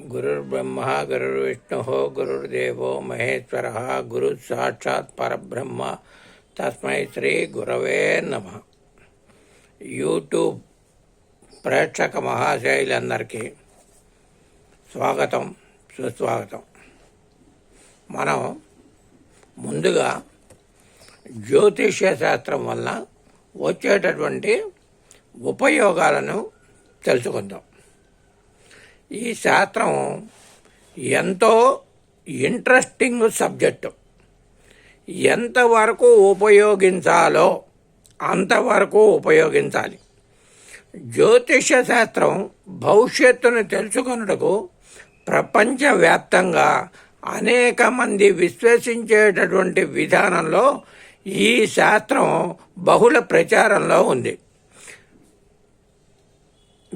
గురుర్బ్రహ్మ గురుర్విష్ణు గురుర్దేవో మహేశ్వర గురు సాక్షాత్ పరబ్రహ్మ తస్మై శ్రీ గురవే నమ యూట్యూబ్ ప్రేక్షక మహాశైలందరికీ స్వాగతం సుస్వాగతం. మనం ముందుగా జ్యోతిష్య శాస్త్రం వల్ల వచ్చేటటువంటి ఉపయోగాలను తెలుసుకుందాం. ఈ శాస్త్రం ఎంతో ఇంట్రెస్టింగ్ సబ్జెక్టు. ఎంతవరకు ఉపయోగించాలో అంతవరకు ఉపయోగించాలి. జ్యోతిష శాస్త్రం భవిష్యత్తును తెలుసుకొనుటకు ప్రపంచవ్యాప్తంగా అనేక మంది విశ్వసించేటటువంటి విధానంలో ఈ శాస్త్రం బహుళ ప్రచారంలో ఉంది.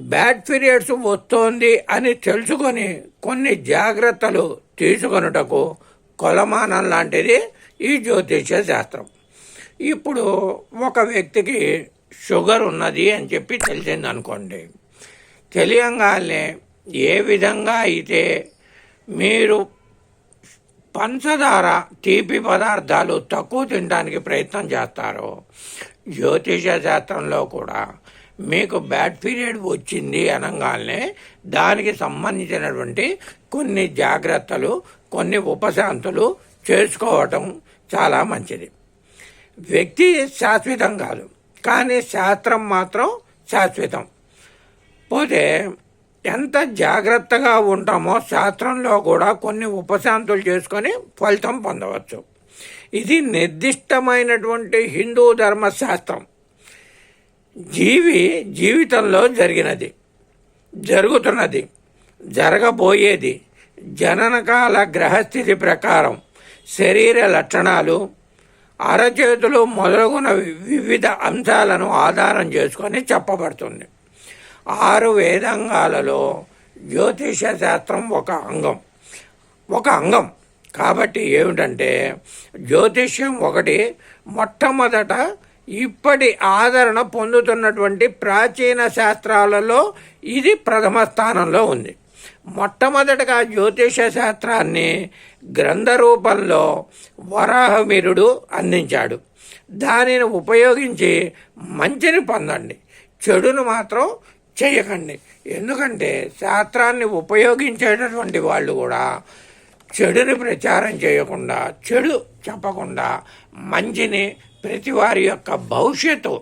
బ్యాడ్ పీరియడ్స్ వస్తోంది అని తెలుసుకొని కొన్ని జాగ్రత్తలు తీసుకొనుటకు కొలమానం లాంటిది ఈ జ్యోతిష శాస్త్రం. ఇప్పుడు ఒక వ్యక్తికి షుగర్ ఉన్నది అని చెప్పి తెలిసింది అనుకోండి తెలియంగానే ఏ విధంగా అయితే మీరు పంచదార తీపి పదార్థాలు తక్కువ తినడానికి ప్రయత్నం చేస్తారో జ్యోతిష శాస్త్రంలో కూడా మీకు బ్యాడ్ పీరియడ్ వచ్చింది అనగానే దానికి సంబంధించినటువంటి కొన్ని జాగ్రత్తలు కొన్ని ఉపశాంతులు చేసుకోవటం చాలా మంచిది. వ్యక్తి శాశ్వతం కాదు కానీ శాస్త్రం మాత్రం శాశ్వతం. పోతే ఎంత జాగ్రత్తగా ఉంటామో శాస్త్రంలో కూడా కొన్ని ఉపశాంతులు చేసుకొని ఫలితం పొందవచ్చు. ఇది నిర్దిష్టమైనటువంటి హిందూ ధర్మశాస్త్రం. జీవి జీవితంలో జరిగినది జరుగుతున్నది జరగబోయేది. జననకాల గ్రహస్థితి ప్రకారం శరీర లక్షణాలు అరచేతులు మొదలగున వివిధ అంశాలను ఆధారం చేసుకొని చెప్పబడుతుంది. ఆరు వేదాంగాలలో జ్యోతిష శాస్త్రం ఒక అంగం. ఒక అంగం కాబట్టి ఏమిటంటే జ్యోతిష్యం ఒకటి మొట్టమొదట ఇప్పటి ఆదరణ పొందుతున్నటువంటి ప్రాచీన శాస్త్రాలలో ఇది ప్రథమ స్థానంలో ఉంది. మొట్టమొదటగా జ్యోతిష శాస్త్రాన్ని గ్రంథ రూపంలో వరాహమిరుడు అందించాడు. దానిని ఉపయోగించి మంచిని పొందండి. చెడును మాత్రం చేయకండి. ఎందుకంటే శాస్త్రాన్ని ఉపయోగించేటటువంటి వాళ్ళు కూడా చెడుని ప్రచారం చేయకుండా చెడు చెప్పకుండా మంచిని ప్రతి వారి యొక్క భవిష్యత్తు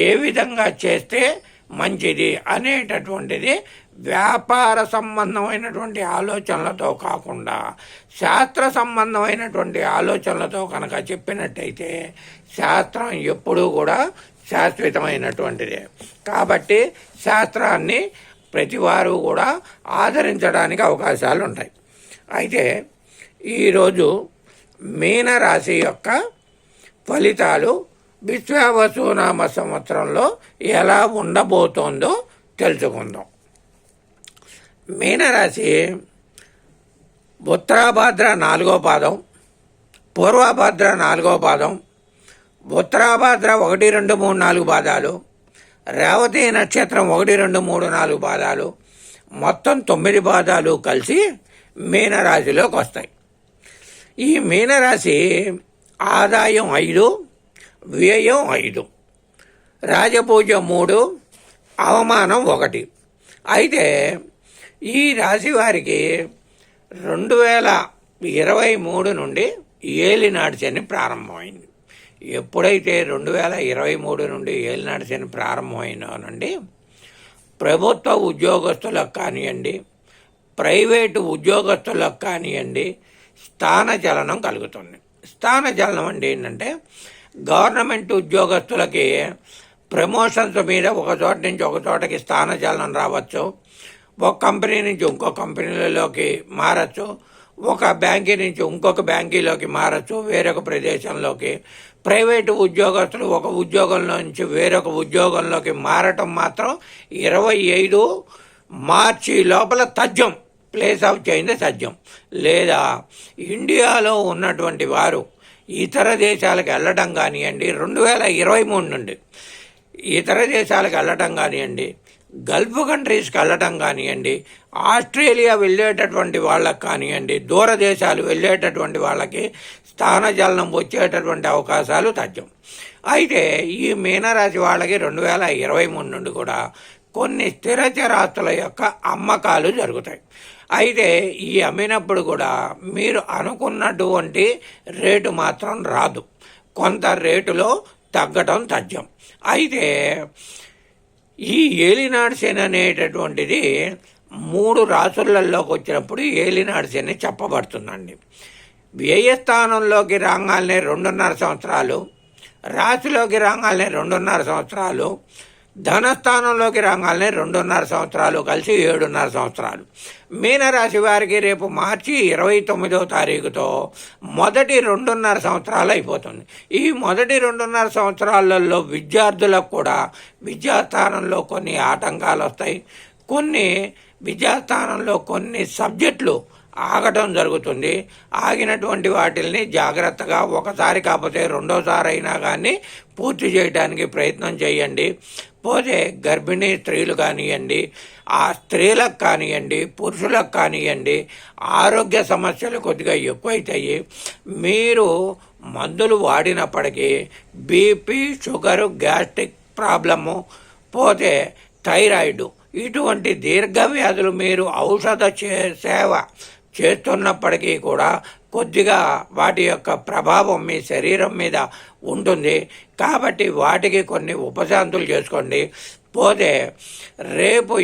ఏ విధంగా చేస్తే మంచిది అనేటటువంటిది వ్యాపార సంబంధమైనటువంటి ఆలోచనలతో కాకుండా శాస్త్ర సంబంధమైనటువంటి ఆలోచనలతో కనుక చెప్పినట్టయితే శాస్త్రం ఎప్పుడూ కూడా శాశ్వతమైనటువంటిదే. కాబట్టి శాస్త్రాన్ని ప్రతివారు కూడా ఆదరించడానికి అవకాశాలు ఉంటాయి అయితే ఈరోజు మీనరాశి యొక్క ఫలితాలు విశ్వావసునామ సంవత్సరంలో ఎలా ఉండబోతోందో తెలుసుకుందాం. మీనరాశి ఉత్తరాభాద్ర నాలుగో పాదం పూర్వభాద్ర నాలుగో పాదం ఉత్తరాభాద్ర ఒకటి రెండు మూడు నాలుగు పాదాలు రేవతి నక్షత్రం ఒకటి రెండు మూడు నాలుగు పాదాలు మొత్తం తొమ్మిది పాదాలు కలిసి మీనరాశిలోకి వస్తాయి. ఈ మీనరాశి ఆదాయం ఐదు వ్యయం ఐదు. రాజపూజ మూడు అవమానం ఒకటి. అయితే ఈ రాశి వారికి రెండు వేల ఇరవై మూడు నుండి ఏలినాడు శని ప్రారంభమైంది. ఎప్పుడైతే రెండు వేల ఇరవై మూడు నుండి ఏలినాడు శని ప్రారంభమైనా నుండి ప్రభుత్వ ఉద్యోగస్తులకు కానివ్వండి ప్రైవేటు ఉద్యోగస్తులకు కానివ్వండి స్థానచలనం కలుగుతుంది. స్థానచలనం అంటే ఏంటంటే గవర్నమెంట్ ఉద్యోగస్తులకి ప్రమోషన్స్ మీద ఒక చోట నుంచి ఒక చోటకి స్థానచలనం రావచ్చు. ఒక కంపెనీ నుంచి ఇంకో కంపెనీలలోకి మారచ్చు. ఒక బ్యాంకీ నుంచి ఇంకొక బ్యాంకీలోకి మారచ్చు. వేరొక ప్రదేశంలోకి. ప్రైవేటు ఉద్యోగస్తులు ఒక ఉద్యోగంలో నుంచి వేరొక ఉద్యోగంలోకి మారటం మాత్రం ఇరవై ఐదు మార్చి లోపల తథ్యం. ప్లేస్ ఆఫ్ చేంజ్ సత్యం లేదా ఇండియాలో ఉన్నటువంటి వారు ఇతర దేశాలకు వెళ్ళటం కానివ్వండి రెండు వేల ఇరవై మూడు నుండి ఇతర దేశాలకు వెళ్ళటం కానివ్వండి గల్ఫ్ కంట్రీస్కి వెళ్ళటం కానివ్వండి ఆస్ట్రేలియా వెళ్ళేటటువంటి వాళ్ళకి కానివ్వండి దూరదేశాలు వెళ్ళేటటువంటి వాళ్ళకి స్థానజలనం వచ్చేటటువంటి అవకాశాలు తథ్యం అయితే ఈ మీనరాశి వాళ్ళకి రెండు వేల ఇరవై మూడు నుండి కూడా కొన్ని స్థిరచరాస్తుల యొక్క అమ్మకాలు జరుగుతాయి. అయితే ఈ అమ్మినప్పుడు కూడా మీరు అనుకున్నటువంటి రేటు మాత్రం రాదు. కొంత రేటులో తగ్గటం తథ్యం. అయితే ఈ ఏలినాడు అనేటటువంటిది మూడు రాసులలోకి వచ్చినప్పుడు ఏలినాడు చెప్పబడుతుందండి. వ్యయస్థానంలోకి రాగానే రెండున్నర సంవత్సరాలు రాశిలోకి రాగానే రెండున్నర సంవత్సరాలు ధనస్థానంలోకి రాగానే రెండున్నర సంవత్సరాలు కలిసి ఏడున్నర సంవత్సరాలు. మీనరాశి వారికి రేపు మార్చి ఇరవై తొమ్మిదవ తారీఖుతో మొదటి రెండున్నర సంవత్సరాలు అయిపోతుంది. ఈ మొదటి రెండున్నర సంవత్సరాలలో విద్యార్థులకు కూడా విద్యాస్థానంలో కొన్ని ఆటంకాలు వస్తాయి. కొన్ని విద్యాస్థానంలో కొన్ని సబ్జెక్టులు ఆగటం జరుగుతుంది. ఆగినటువంటి వాటిల్ని జాగ్రత్తగా ఒకసారి కాకపోతే రెండోసారి అయినా కానీ పూర్తి చేయడానికి ప్రయత్నం చేయండి. పోతే గర్భిణీ స్త్రీలు కానివ్వండి ఆ స్త్రీలకు కానివ్వండి పురుషులకు కానివ్వండి ఆరోగ్య సమస్యలు కొద్దిగా ఎక్కువైతాయి. మీరు మందులు వాడినప్పటికీ బీపీ షుగరు గ్యాస్ట్రిక్ ప్రాబ్లము పోతే థైరాయిడ్. ఇటువంటి దీర్ఘవ్యాధులు మీరు ఔషధ సేవ చేస్తున్నప్పటికీ కూడా కొద్దిగా వాటి యొక్క ప్రభావం మీ శరీరం మీద ఉంటుంది. కాబట్టి వాటికి కొన్ని ఉపశాంతులు చేసుకోండి. పోతే రేపు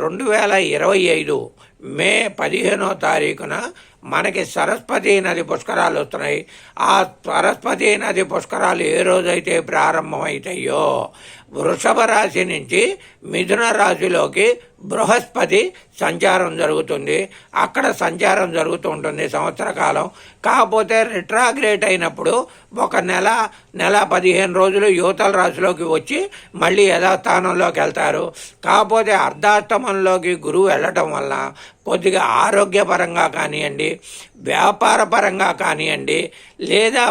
రెండు వేల ఇరవై ఐదు మే పదిహేనో తారీఖున మనకి సరస్వతి నది పుష్కరాలు వస్తున్నాయి. ఆ సరస్వతి నది పుష్కరాలు ఏ రోజైతే ప్రారంభమవుతాయో వృషభ రాశి నుంచి మిథున రాశిలోకి బృహస్పతి సంచారం జరుగుతుంది. అక్కడ సంచారం జరుగుతూ ఉంటుంది సంవత్సర కాలం. కాకపోతే రిట్రాగ్రేట్ అయినప్పుడు ఒక నెల నెల పదిహేను రోజులు యువతల రాశిలోకి వచ్చి మళ్ళీ యథాస్థానంలోకి వెళ్తారు. కాకపోతే అర్ధాష్టమంలోకి గురువు వెళ్ళటం వల్ల కొద్దిగా ఆరోగ్యపరంగా కానివ్వండి వ్యాపార పరంగా కానివ్వండి లేదా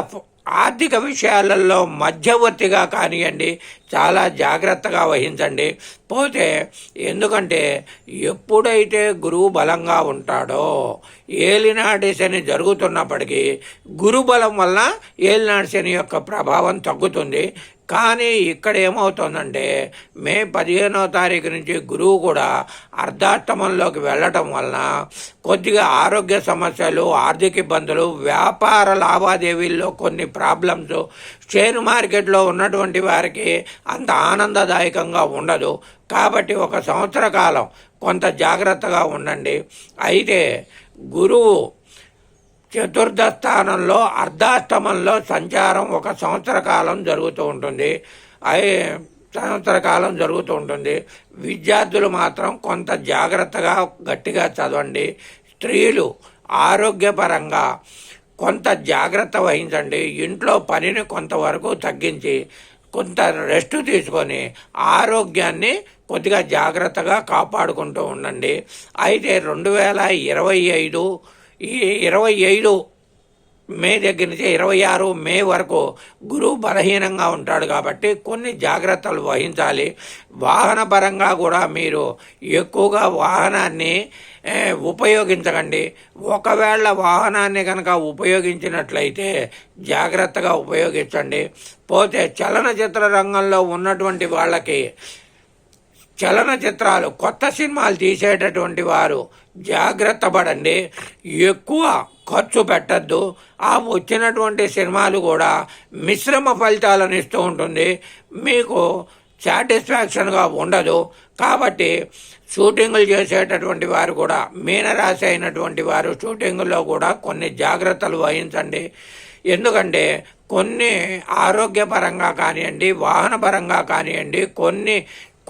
ఆర్థిక విషయాలలో మధ్యవర్తిగా కానివ్వండి చాలా జాగ్రత్తగా వహించండి. పోతే ఎందుకంటే ఎప్పుడైతే గురువు బలంగా ఉంటాడో ఏలినాటి శని జరుగుతున్నప్పటికీ గురు బలం వల్ల ఏలినాటి శని యొక్క ప్రభావం తగ్గుతుంది. కానీ ఇక్కడ ఏమవుతుందంటే మే పదిహేనో తారీఖు నుంచి గురువు కూడా అర్ధాష్టమంలోకి వెళ్ళటం వలన కొద్దిగా ఆరోగ్య సమస్యలు ఆర్థిక ఇబ్బందులు వ్యాపార లావాదేవీల్లో కొన్ని ప్రాబ్లమ్స్ షేర్ మార్కెట్లో ఉన్నటువంటి వారికి అంత ఆనందదాయకంగా ఉండదు. కాబట్టి ఒక సంవత్సర కాలం కొంత జాగ్రత్తగా ఉండండి. అయితే గురువు చతుర్థ స్థానంలో అర్ధాష్టమంలో సంచారం ఒక సంవత్సర కాలం జరుగుతూ ఉంటుంది. అయి సంవత్సర కాలం జరుగుతూ ఉంటుంది. విద్యార్థులు మాత్రం కొంత జాగ్రత్తగా గట్టిగా చదవండి. స్త్రీలు ఆరోగ్యపరంగా కొంత జాగ్రత్త వహించండి. ఇంట్లో పనిని కొంతవరకు తగ్గించి కొంత రెస్ట్ తీసుకొని ఆరోగ్యాన్ని కొద్దిగా జాగ్రత్తగా కాపాడుకుంటూ ఉండండి. అయితే రెండు వేల ఇరవై ఐదు ఈ ఇరవై ఐదు మే దగ్గర నుంచి ఇరవై ఆరు మే వరకు గురువు బలహీనంగా ఉంటాడు కాబట్టి కొన్ని జాగ్రత్తలు వహించాలి. వాహన పరంగా కూడా మీరు ఎక్కువగా వాహనాన్ని ఉపయోగించకండి. ఒకవేళ వాహనాన్ని కనుక ఉపయోగించినట్లయితే జాగ్రత్తగా ఉపయోగించండి. పోతే చలనచిత్ర రంగంలో ఉన్నటువంటి వాళ్ళకి చలనచిత్రాలు కొత్త సినిమాలు తీసేటటువంటి వారు జాగ్రత్త పడండి. ఎక్కువ ఖర్చు పెట్టద్దు. ఆ వచ్చినటువంటి సినిమాలు కూడా మిశ్రమ ఫలితాలను ఇస్తూ ఉంటుంది. మీకు సాటిస్ఫాక్షన్గా ఉండదు. కాబట్టి షూటింగులు చేసేటటువంటి వారు కూడా మీనరాశి అయినటువంటి వారు షూటింగుల్లో కూడా కొన్ని జాగ్రత్తలు వహించండి. ఎందుకంటే కొన్ని ఆరోగ్యపరంగా కానివ్వండి వాహనపరంగా కానివ్వండి కొన్ని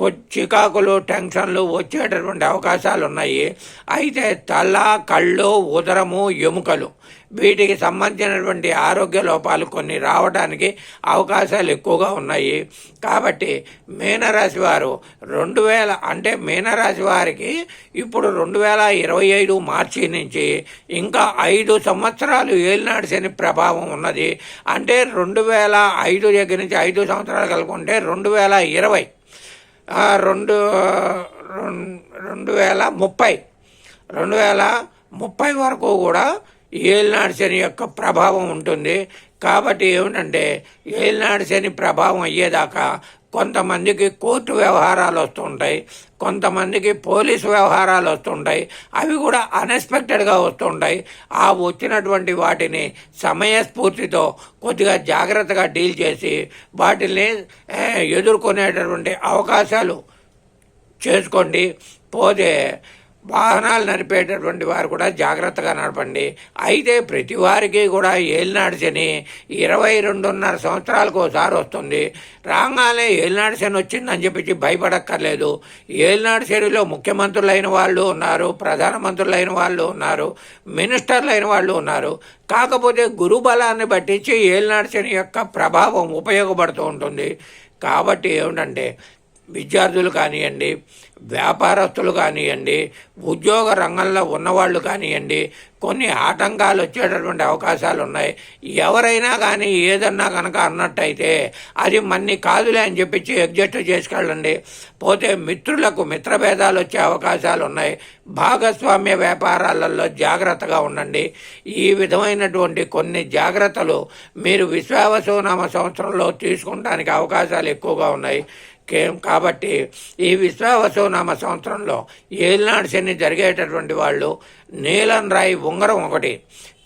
చికాకులు టెన్షన్లు వచ్చేటటువంటి అవకాశాలు ఉన్నాయి అయితే తల కళ్ళు ఉదరము ఎముకలు వీటికి సంబంధించినటువంటి ఆరోగ్య లోపాలు కొన్ని రావడానికి అవకాశాలు ఎక్కువగా ఉన్నాయి. కాబట్టి మీనరాశి వారు రెండు వేల అంటే మీనరాశి వారికి ఇప్పుడు రెండు వేల ఇరవై ఐదు మార్చి నుంచి ఇంకా ఐదు సంవత్సరాలు ఏలినాడు శని ప్రభావం ఉన్నది. అంటే రెండు వేల ఐదు దగ్గర నుంచి ఐదు సంవత్సరాలు కలుపుకుంటే రెండు వేల ఇరవై రెండు రెండు వేల ముప్పై. రెండు వేల ముప్పై వరకు కూడా ఏలినాడు శని యొక్క ప్రభావం ఉంటుంది. కాబట్టి ఏమిటంటే ఏలినాడు శని ప్రభావం అయ్యేదాకా కొంతమందికి కోర్టు వ్యవహారాలు వస్తుంటాయి కొంతమందికి పోలీసు వ్యవహారాలు వస్తుంటాయి అవి కూడా అన్ఎక్స్పెక్టెడ్గా వస్తుంటాయి. ఆ వచ్చినటువంటి వాటిని సమయస్ఫూర్తితో కొద్దిగా జాగ్రత్తగా డీల్ చేసి వాటిని ఎదుర్కొనేటటువంటి అవకాశాలు చేసుకోండి. పోతే వాహనాలు నడిపేటటువంటి వారు కూడా జాగ్రత్తగా నడపండి. అయితే ప్రతి వారికి కూడా ఏలినాడు శని ఇరవై రెండున్నర సంవత్సరాలకు ఒకసారి వస్తుంది. రాగానే ఏలినాడు శని వచ్చిందని చెప్పి భయపడక్కర్లేదు. ఏలినాడు శనిలో ముఖ్యమంత్రులైన వాళ్ళు ఉన్నారు ప్రధానమంత్రులైన వాళ్ళు ఉన్నారు మినిస్టర్లైన వాళ్ళు ఉన్నారు. కాకపోతే గురు బలాన్ని పట్టించి ఏలినాడు శని యొక్క ప్రభావం ఉపయోగపడుతూ ఉంటుంది. కాబట్టి ఏమిటంటే విద్యార్థులు కానివ్వండి వ్యాపారస్తులు కానివ్వండి ఉద్యోగ రంగంలో ఉన్నవాళ్ళు కానివ్వండి కొన్ని ఆటంకాలు వచ్చేటటువంటి అవకాశాలు ఉన్నాయి. ఎవరైనా కానీ ఏదన్నా కనుక అన్నట్టయితే అది మన్ని కాదులే అని చెప్పించి ఎగ్జెక్ట్ చేసుకెళ్ళండి. పోతే మిత్రులకు మిత్రభేదాలు వచ్చే అవకాశాలు ఉన్నాయి. భాగస్వామ్య వ్యాపారాలలో జాగ్రత్తగా ఉండండి. ఈ విధమైనటువంటి కొన్ని జాగ్రత్తలు మీరు విశ్వావసునామ సంవత్సరంలో తీసుకుంటానికి అవకాశాలు ఎక్కువగా ఉన్నాయి. కేం కాబట్టి ఈ విశ్వావసునామ సంవత్సరంలో ఏలినాడు శని జరిగేటటువంటి వాళ్ళు నీలం రాయి ఉంగరం ఒకటి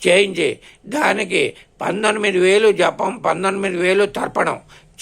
చేయించి దానికి పంతొమ్మిది వేలు జపం పంతొమ్మిది వేలు తర్పణం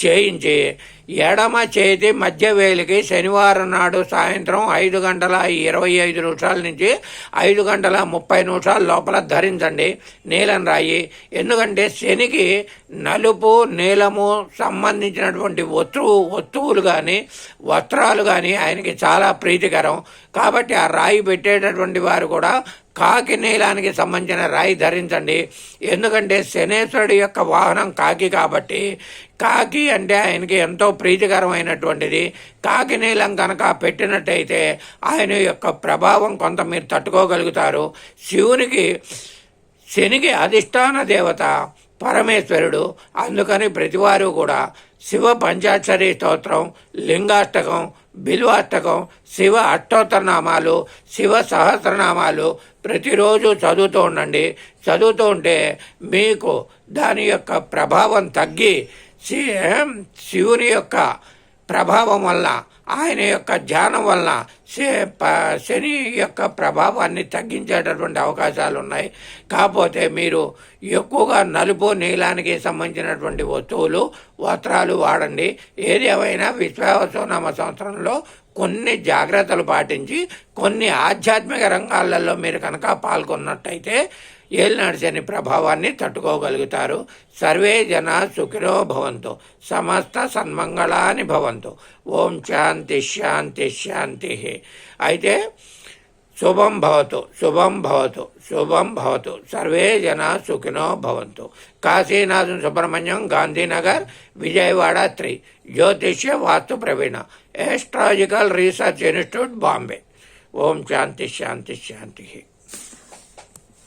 చేయించి ఎడమ చేతి మధ్య వేలికి శనివారం నాడు సాయంత్రం ఐదు గంటల ఇరవై ఐదు నిమిషాల నుంచి ఐదు గంటల ముప్పై నిమిషాల లోపల ధరించండి. నీలం రాయి. ఎందుకంటే శనికి నలుపు నీలము సంబంధించినటువంటి వస్తువు వస్తువులు కానీ వస్త్రాలు కానీ ఆయనకి చాలా ప్రీతికరం. కాబట్టి ఆ రాయి పెట్టేటటువంటి వారు కూడా కాకి నీలానికి సంబంధించిన రాయి ధరించండి. ఎందుకంటే శనేశ్వరుడి యొక్క వాహనం కాకి కాబట్టి కాకి అంటే ఆయనకి ఎంతో ప్రీతికరమైనటువంటిది. కాకి నీలం కనుక పెట్టినట్టయితే ఆయన యొక్క ప్రభావం కొంత మీరు తట్టుకోగలుగుతారు. శివునికి శనికి అధిష్టాన దేవత పరమేశ్వరుడు. అందుకని ప్రతివారు కూడా శివ పంచాక్షరి స్తోత్రం లింగాష్టకం బిల్వాష్టకం శివ అష్టోత్తరనామాలు శివ సహస్రనామాలు ప్రతిరోజు చదువుతూ ఉండండి. చదువుతూ ఉంటే మీకు దాని యొక్క ప్రభావం తగ్గి శివుని యొక్క ప్రభావం వల్ల ఆయన యొక్క ధ్యానం వల్ల శ- ప- శని యొక్క ప్రభావాన్ని తగ్గించేటటువంటి అవకాశాలు ఉన్నాయి కాకపోతే మీరు ఎక్కువగా నలుపు నీలానికి సంబంధించినటువంటి వస్తువులు వస్త్రాలు వాడండి. ఏది ఏమైనా విశ్వావసనామ సంవత్సరంలో కొన్ని జాగ్రత్తలు పాటించి కొన్ని ఆధ్యాత్మిక రంగాలలో మీరు కనుక పాల్గొన్నట్టయితే ఏలినాడు శని ప్రభావాన్ని తట్టుకోగలుగుతారు. సర్వే జన సుఖినో భవంతు. సమస్త సన్మంగళాని భవంతు. ఓం శాంతి శాంతి శాంతి. అయితే శుభం భవతు శుభం భవతు శుభం భవతు. సర్వే జన సుఖినో భవంతు. కాశీనాథం సుబ్రహ్మణ్యం గాంధీనగర్ విజయవాడ త్రీ. జ్యోతిష్య వాస్తు ప్రవీణ. ఎస్ట్రాలజికల్ రీసెర్చ్ ఇన్స్టిట్యూట్ బాంబే ఓం శాంతి శాంతి శాంతి.